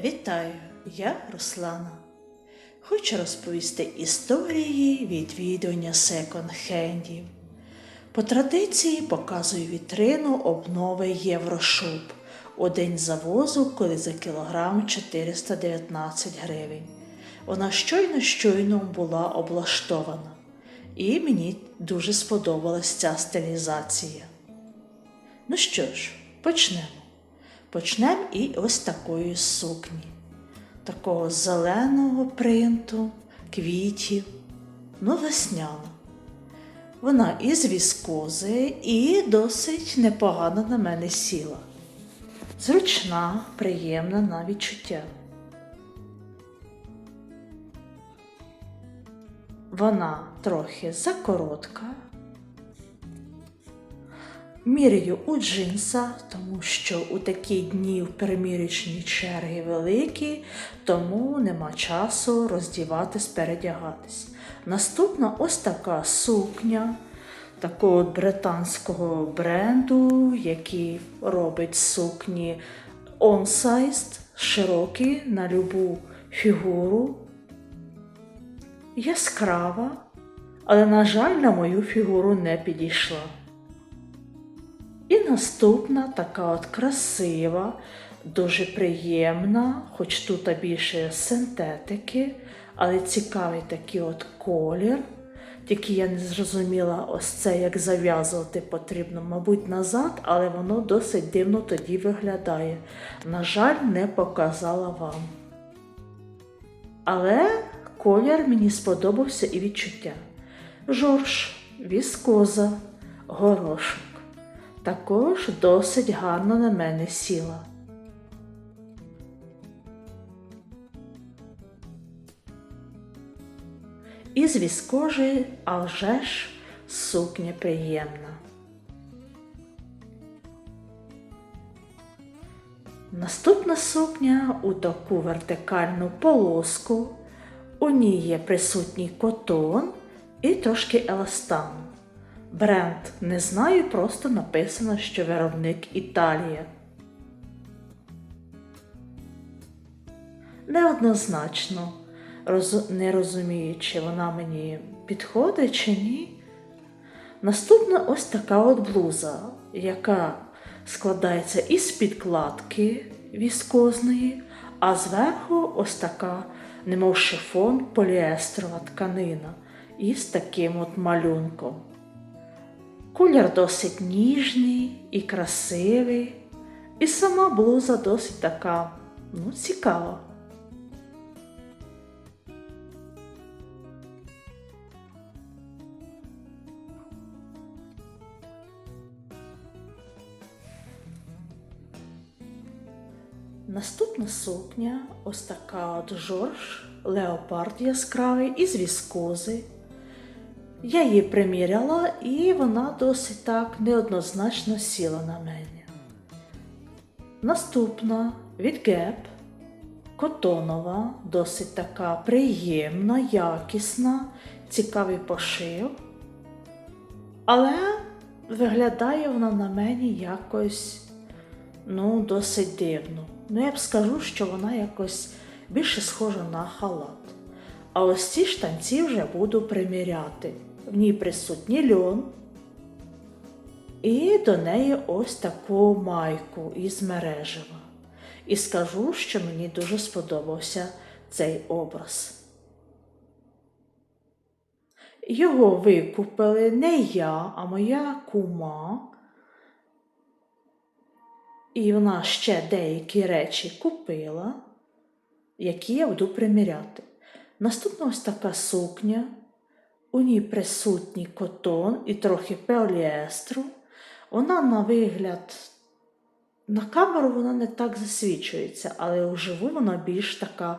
Вітаю, я Руслана. Хочу розповісти історії відвідування секонд-хендів. По традиції показую вітрину обнови Єврошуб у день завозу, коли за кілограм 419 гривень. Вона щойно щойно була облаштована, і мені дуже сподобалась ця стилізація. Ну що ж, почнемо. Почнемо і ось такої сукні, такого зеленого принту, квітів, ну весняна. Вона із віскози і досить непогано на мене сіла. Зручна, приємна на відчуття. Вона трохи закоротка. Міряю у джинса, тому що у такі дні в перемірічні черги великі, тому нема часу роздіватись, передягатись. Наступна ось така сукня такого британського бренду, який робить сукні on-sized, широкі на любу фігуру. Яскрава, але, на жаль, на мою фігуру не підійшла. І наступна така от красива, дуже приємна, хоч тут більше синтетики, але цікавий такий от колір. Тільки я не зрозуміла, ось це як зав'язувати потрібно, мабуть, назад, але воно досить дивно тоді виглядає. На жаль, не показала вам. Але колір мені сподобався і відчуття. Жорж, віскоза, горошок також досить гарно на мене сіла. Із віскожі, а ж сукня приємна. Наступна сукня у таку вертикальну полоску. У ній є присутній котон і трошки еластану. Бренд не знаю, просто написано, що виробник Італія. Неоднозначно роз... не розумію, чи вона мені підходить чи ні. Наступна ось така от блуза, яка складається із підкладки віскозної, а зверху ось така, немов шифон, поліестрова тканина із таким от малюнком. Колір досить ніжний і красивий, і сама блуза досить така, ну, цікава. Наступна сукня ось така от Жорж, леопард яскравий із віскози. Я її приміряла, і вона досить так неоднозначно сіла на мене. Наступна від Gap, котонова, досить така приємна, якісна, цікавий пошив. Але виглядає вона на мені якось ну, досить дивно. Ну, я б скажу, що вона якось більше схожа на халат. А ось ці штанці вже буду приміряти. В ній присутній льон. І до неї ось таку майку із мережева. І скажу, що мені дуже сподобався цей образ. Його викупили не я, а моя кума. І вона ще деякі речі купила, які я буду приміряти. Наступна ось така сукня. У ній присутній котон і трохи поліестру. Вона, на вигляд, на камеру вона не так засвічується, але вживу вона більш така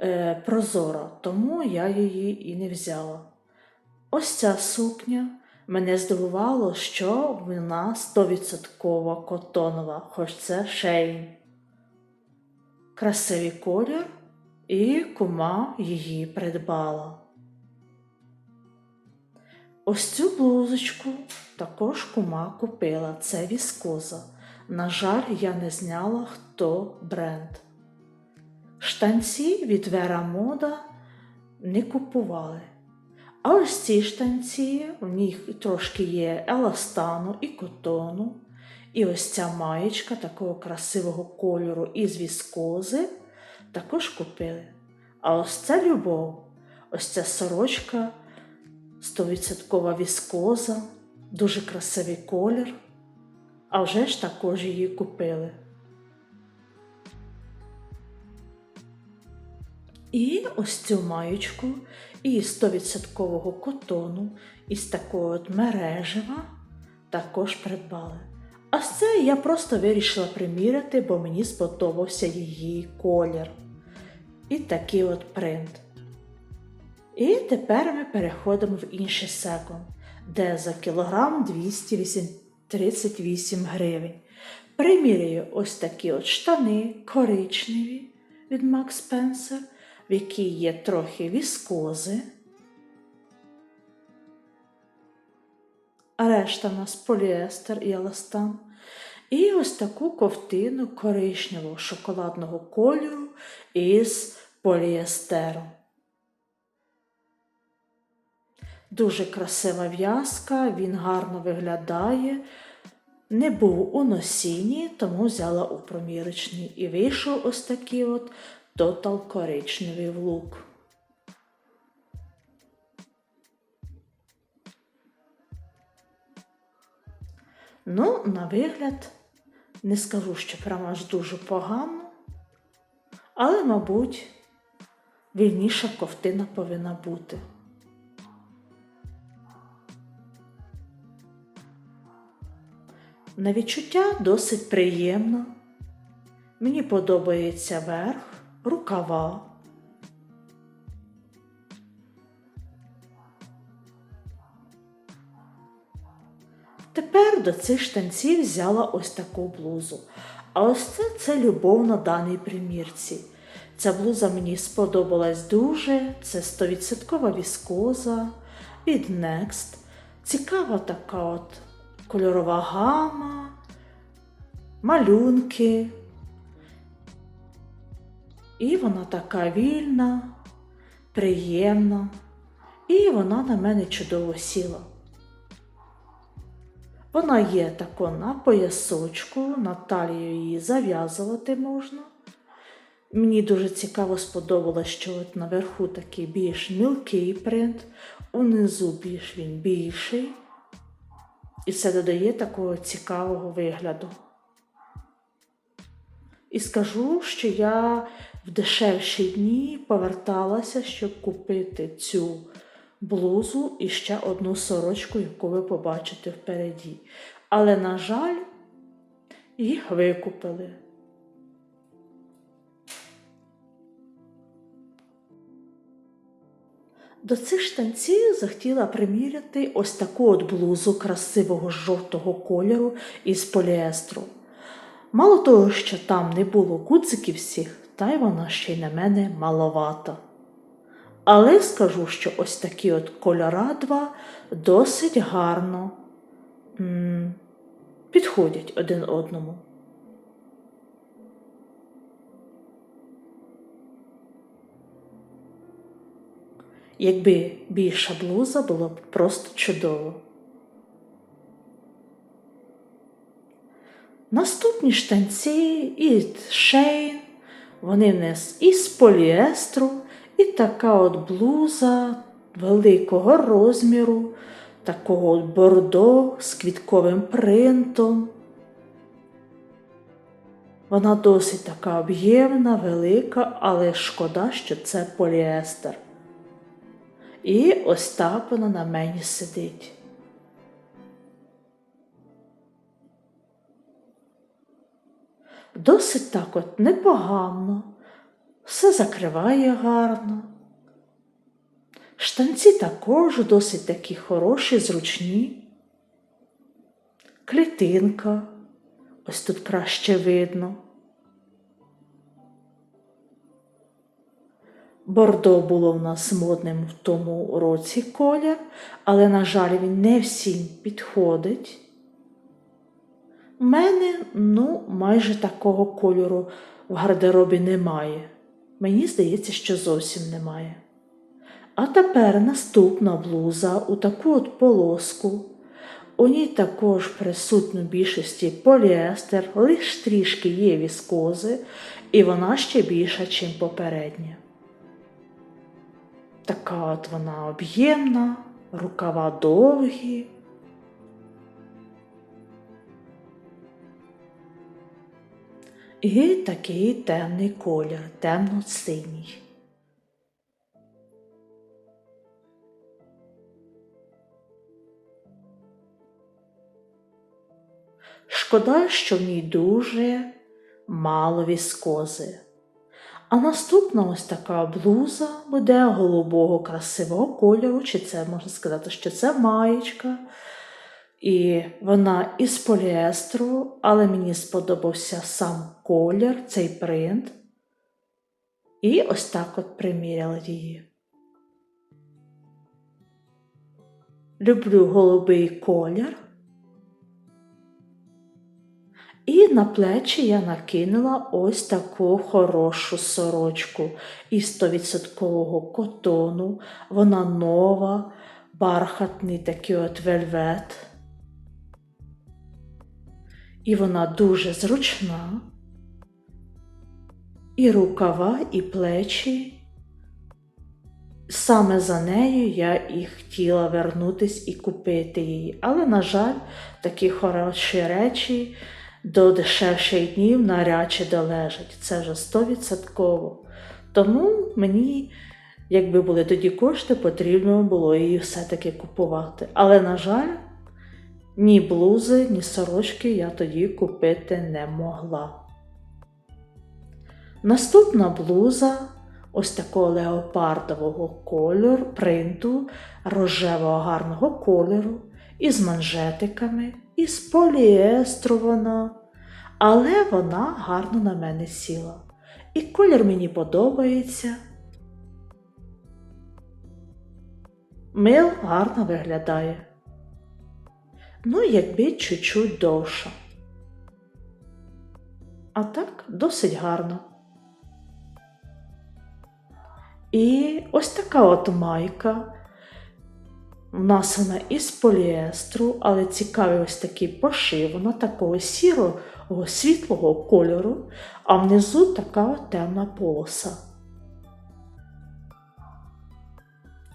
е, прозора, тому я її і не взяла. Ось ця сукня мене здивувало, що вона 100% котонова, хоч це шейн. Красивий колір, і кума її придбала. Ось цю блузочку також кума купила. Це віскоза. На жаль, я не зняла, хто бренд. Штанці від Вера Мода не купували. А ось ці штанці, в них трошки є еластану і котону. І ось ця маєчка такого красивого кольору із віскози також купили. А ось це любов, ось ця сорочка, 100% віскоза, дуже красивий колір. А вже ж також її купили. І ось цю маєчку із 100% котону, із такого от мережева також придбали. А це я просто вирішила приміряти, бо мені сподобався її колір. І такий от принт. І тепер ми переходимо в інший секунд, де за кілограм 238 гривень. Приміряю ось такі от штани коричневі від Max Spencer, в якій є трохи віскози. Решта у нас поліестер і еластан. І ось таку ковтину коричневого шоколадного кольору із поліестеру. Дуже красива в'язка, він гарно виглядає. Не був у носінні, тому взяла у промірочний. І вийшов ось такий от тотал коричневий лук. Ну, на вигляд, не скажу, що прямо аж дуже погано, але, мабуть, вільніша ковтина повинна бути. На відчуття досить приємно. Мені подобається верх, рукава. Тепер до цих штанців взяла ось таку блузу. А ось це це любов на даній примірці. Ця блуза мені сподобалась дуже. Це 100% віскоза від Next. Цікава така от кольорова гама, малюнки. І вона така вільна, приємна, і вона на мене чудово сіла. Вона є тако на поясочку, на талію її зав'язувати можна. Мені дуже цікаво сподобалось, що от наверху такий більш мілкий принт, унизу більш він більший. І це додає такого цікавого вигляду. І скажу, що я в дешевші дні поверталася, щоб купити цю блузу і ще одну сорочку, яку ви побачите впереді. Але, на жаль, їх викупили. До цих штанців захотіла приміряти ось таку от блузу красивого жовтого кольору із поліестру. Мало того, що там не було гудзиків всіх, та й вона ще й на мене маловата. Але скажу, що ось такі от кольора два досить гарно м підходять один одному. Якби більша блуза було б просто чудово. Наступні штанці і шейн, вони в нас із поліестру, і така от блуза великого розміру, такого от бордо з квітковим принтом. Вона досить така об'ємна, велика, але шкода, що це поліестер. І ось так вона на мені сидить. Досить так от непогано, все закриває гарно. Штанці також досить такі хороші, зручні. Клітинка, ось тут краще видно. Бордо було в нас модним в тому році колір, але, на жаль, він не всім підходить. У мене, ну, майже такого кольору в гардеробі немає. Мені здається, що зовсім немає. А тепер наступна блуза у таку от полоску. У ній також присутно більшості поліестер, лише трішки є віскози, і вона ще більша, ніж попередня. Така от вона об'ємна, рукава довгі. І такий темний колір, темно-синій. Шкода, що в ній дуже мало віскози. А наступна ось така блуза буде голубого красивого кольору, чи це можна сказати, що це маєчка. І вона із поліестру, але мені сподобався сам колір, цей принт. І ось так от приміряла її. Люблю голубий колір. І на плечі я накинула ось таку хорошу сорочку із 100% котону. Вона нова, бархатний такий от вельвет. І вона дуже зручна. І рукава, і плечі. Саме за нею я і хотіла вернутись і купити її. Але, на жаль, такі хороші речі до дешевших днів навряд чи долежать. Це вже стовідсотково. Тому мені, якби були тоді кошти, потрібно було її все-таки купувати. Але, на жаль, ні блузи, ні сорочки я тоді купити не могла. Наступна блуза ось такого леопардового кольору, принту, рожевого гарного кольору, із манжетиками, із поліестру вона, але вона гарно на мене сіла. І колір мені подобається. Мил гарно виглядає. Ну, якби чуть-чуть довша. А так досить гарно. І ось така от майка. У нас вона із поліестру, але цікавий ось такий пошив, вона такого сірого світлого кольору, а внизу така темна полоса.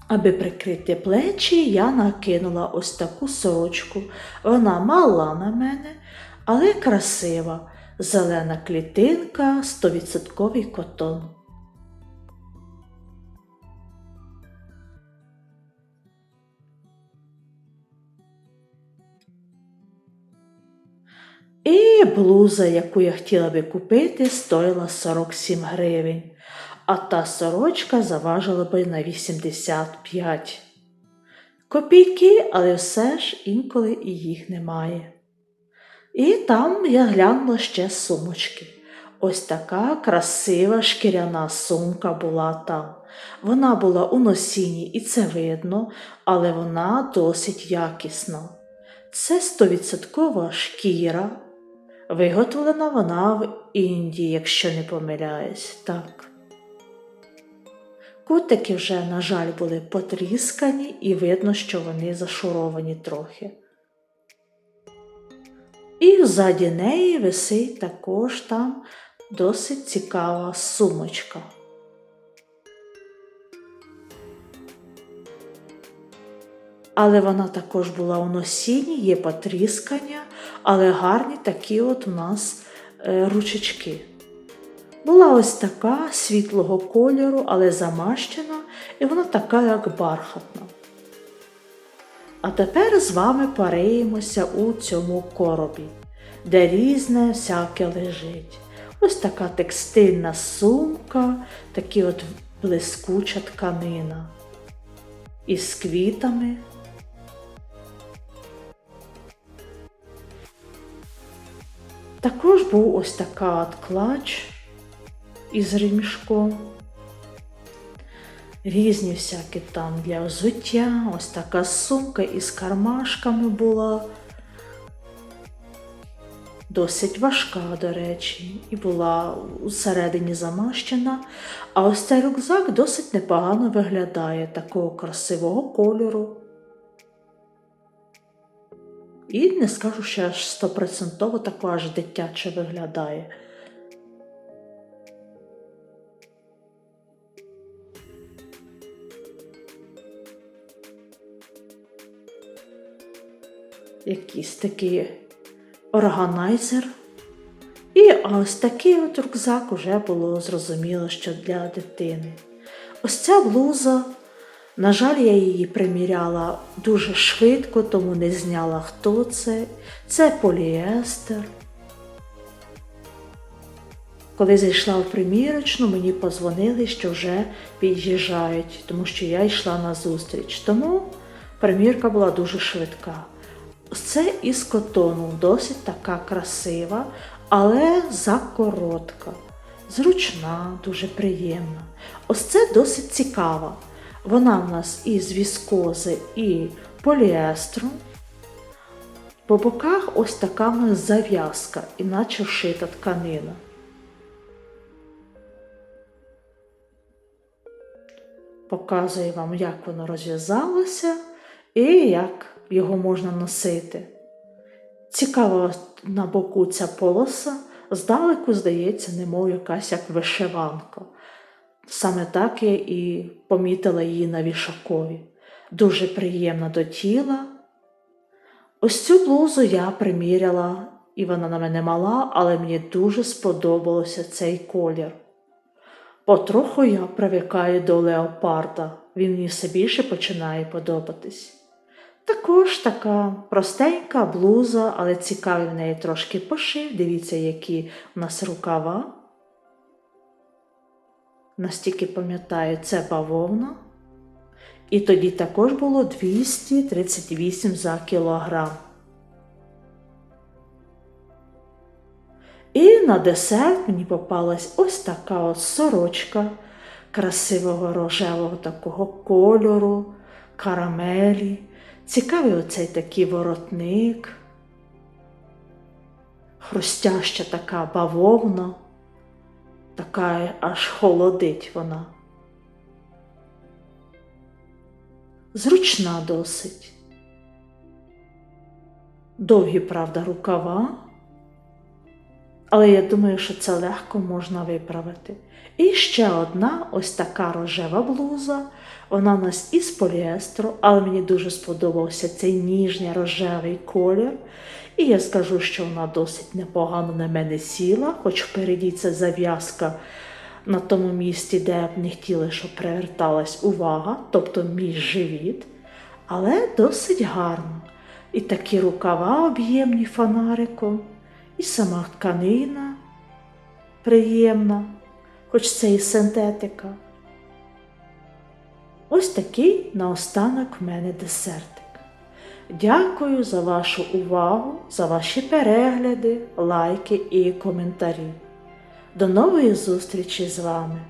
Аби прикрити плечі, я накинула ось таку сорочку. Вона мала на мене, але красива, зелена клітинка, 100% котон. І блуза, яку я хотіла би купити, стоїла 47 гривень, а та сорочка заважила би на 85. Копійки, але все ж інколи і їх немає. І там я глянула ще сумочки. Ось така красива шкіряна сумка була там. Вона була у носінні, і це видно, але вона досить якісна. Це стовідсоткова шкіра. Виготовлена вона в Індії, якщо не помиляюсь, так. Кутики вже, на жаль, були потріскані і видно, що вони зашуровані трохи. І ззаді неї висить також там досить цікава сумочка. Але вона також була у носінні, є потріскання, але гарні такі от у нас е, ручечки. Була ось така світлого кольору, але замащена, і вона така, як бархатна. А тепер з вами париємося у цьому коробі, де різне всяке лежить. Ось така текстильна сумка, такі от блискуча тканина. Із квітами. Також був ось така от клач із ремішком. Різні всякі там для взуття, ось така сумка із кармашками була. Досить важка, до речі, і була усередині замащена. А ось цей рюкзак досить непогано виглядає такого красивого кольору. І не скажу, що аж стопроцентово тако аж дитяче виглядає. Якийсь такий органайзер. І ось такий от рюкзак уже було зрозуміло, що для дитини. Ось ця блуза, на жаль, я її приміряла дуже швидко, тому не зняла, хто це. Це поліестер. Коли зайшла в примірочну, мені подзвонили, що вже під'їжджають, тому що я йшла на зустріч. Тому примірка була дуже швидка. Це із котону, досить така красива, але закоротка, зручна, дуже приємна. Ось це досить цікава. Вона в нас із віскози і поліестру. По боках ось така в нас зав'язка, іначе вшита тканина. Показую вам, як воно розв'язалося і як його можна носити. Цікава на боку ця полоса, здалеку здається, немов якась як вишиванка. Саме так я і помітила її на вішакові. Дуже приємна до тіла. Ось цю блузу я приміряла, і вона на мене мала, але мені дуже сподобався цей колір. Потроху я привикаю до леопарда, він мені все більше починає подобатись. Також така простенька блуза, але цікавий в неї трошки пошив. Дивіться, які у нас рукава. Настільки пам'ятаю, це бавовна. І тоді також було 238 за кілограм. І на десерт мені попалась ось така от сорочка красивого рожевого такого кольору, карамелі. Цікавий оцей такий воротник, хрустяща така бавовна, така аж холодить вона. Зручна досить. Довгі, правда, рукава, але я думаю, що це легко можна виправити. І ще одна ось така рожева блуза. Вона у нас із поліестру, але мені дуже сподобався цей ніжний рожевий колір. І я скажу, що вона досить непогано на мене сіла, хоч впереді це зав'язка на тому місці, де я б не хотіла, щоб приверталась увага, тобто мій живіт. Але досить гарно. І такі рукава об'ємні фонариком, і сама тканина приємна, хоч це і синтетика. Ось такий наостанок в мене десертик. Дякую за вашу увагу, за ваші перегляди, лайки і коментарі. До нової зустрічі з вами!